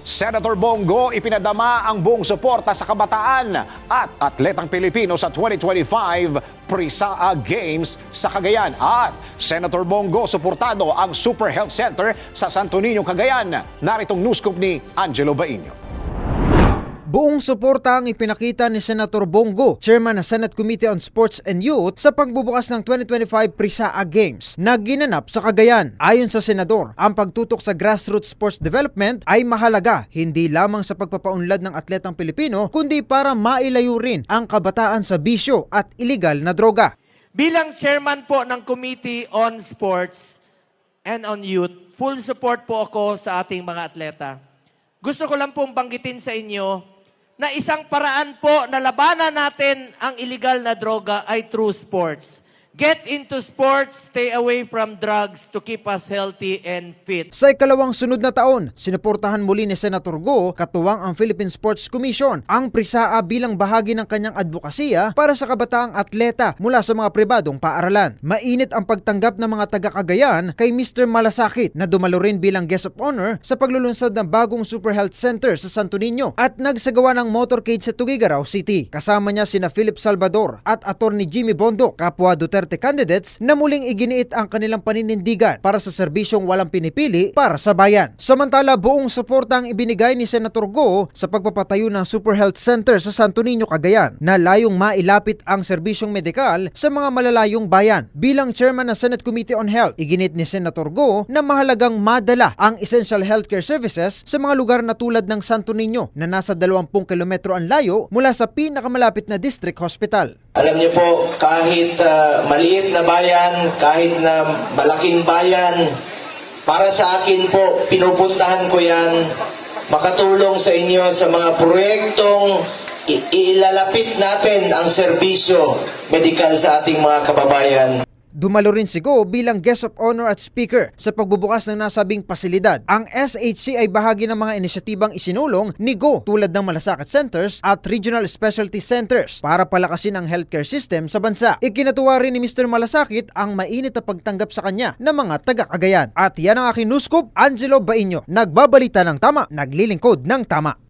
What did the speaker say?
Senator Bongo ipinadama ang buong suporta sa kabataan at atletang Pilipino sa 2025 Prisaa Games sa Cagayan. At Senator Bongo suportado ang Super Health Center sa Santo Niño, Cagayan. Naritong news scoop ni Angelo Baino. Buong suporta ang ipinakita ni Senator Bongo, Chairman ng Senate Committee on Sports and Youth sa pagbubukas ng 2025 Prisaa Games na ginanap sa Cagayan. Ayon sa Senador, ang pagtutok sa grassroots sports development ay mahalaga hindi lamang sa pagpapaunlad ng atletang Pilipino kundi para mailayo rin ang kabataan sa bisyo at iligal na droga. Bilang chairman po ng Committee on Sports and on Youth, full support po ako sa ating mga atleta. Gusto ko lang pong banggitin sa inyo na isang paraan po na labanan natin ang illegal na droga ay through sports. Get into sports, stay away from drugs to keep us healthy and fit. Sa ikalawang sunod na taon, sinuportahan muli ni Senator Go, katuwang ang Philippine Sports Commission, ang Prisaa bilang bahagi ng kanyang advokasya para sa kabataang atleta mula sa mga pribadong paaralan. Mainit ang pagtanggap ng mga taga-Cagayan kay Mr. Malasakit na dumalo rin bilang guest of honor sa paglulunsad ng bagong Super Health Center sa Santo Niño at nagsagawa ng motorcade sa Tugigaraw City. Kasama niya sina Philip Salvador at Attorney Jimmy Bondo, kapwa Duterte candidates na muling iginiit ang kanilang paninindigan para sa serbisyong walang pinipili para sa bayan. Samantala, buong suporta ang ibinigay ni Senator Go sa pagpapatayo ng Super Health Center sa Santo Niño, Cagayan na layong mailapit ang serbisyong medikal sa mga malalayong bayan. Bilang chairman ng Senate Committee on Health, iginit ni Senator Go na mahalagang madala ang essential healthcare services sa mga lugar na tulad ng Santo Niño na nasa 20 kilometro ang layo mula sa pinakamalapit na district hospital. Alam niyo po, kahit ah, maliit na bayan, kahit na malaking bayan, para sa akin po, pinupuntahan ko yan, makatulong sa inyo sa mga proyektong ilalapit natin ang serbisyo medikal sa ating mga kababayan. Dumalo rin si Go bilang guest of honor at speaker sa pagbubukas ng nasabing pasilidad. Ang SHC ay bahagi ng mga inisyatibang isinulong ni Go tulad ng Malasakit Centers at Regional Specialty Centers para palakasin ang healthcare system sa bansa. Ikinatuwa rin ni Mr. Malasakit ang mainit na pagtanggap sa kanya ng mga taga-Cagayan. At yan ang aking news scoop, Angelo Bainyo. Nagbabalita ng tama, naglilingkod ng tama.